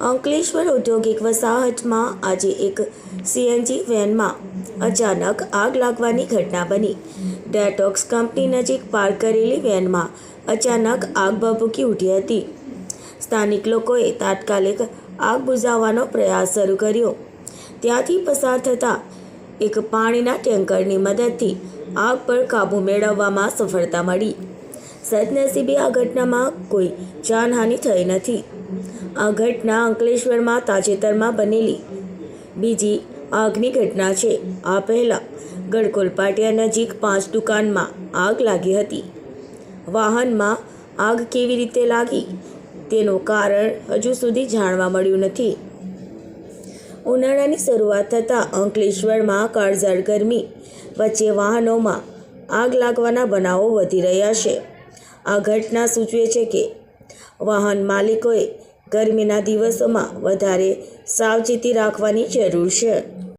અંકલેશ્વર ઔદ્યોગિક વસાહતમાં આજે એક સીએનજી વેનમાં અચાનક આગ લાગવાની ઘટના બની. ડેટોક્સ કંપની નજીક પાર્ક કરેલી વેનમાં અચાનક આગ ભભૂકી ઉઠી હતી. સ્થાનિક લોકોએ તાત્કાલિક આગ બુઝાવવાનો પ્રયાસ શરૂ કર્યો. ત્યાંથી પસાર થતા એક પાણીના ટેન્કરની મદદથી આગ પર કાબૂ મેળવવામાં સફળતા મળી. સદનસીબે આ ઘટનામાં કોઈ જાનહાનિ થઈ નથી. આ ઘટના અંકલેશ્વરમાં તાજેતરમાં બનેલી. બીજી આગની ઘટના છે. આ પહેલાં ગડકોલ પાટિયા નજીક પાંચ દુકાનમાં આગ લાગી હતી. વાહનમાં આગ કેવી રીતે લાગી તેનું કારણ હજુ સુધી જાણવા મળ્યું નથી. ઉનાળાની શરૂઆત થતાં અંકલેશ્વરમાં કાળઝાળ ગરમી વચ્ચે વાહનોમાં આગ લાગવાના બનાવો વધી રહ્યા છે. આ ઘટના સૂચવે છે કે વાહન માલિકોએ ગરમીના દિવસોમાં વધારે સાવચેતી રાખવાની જરૂર છે.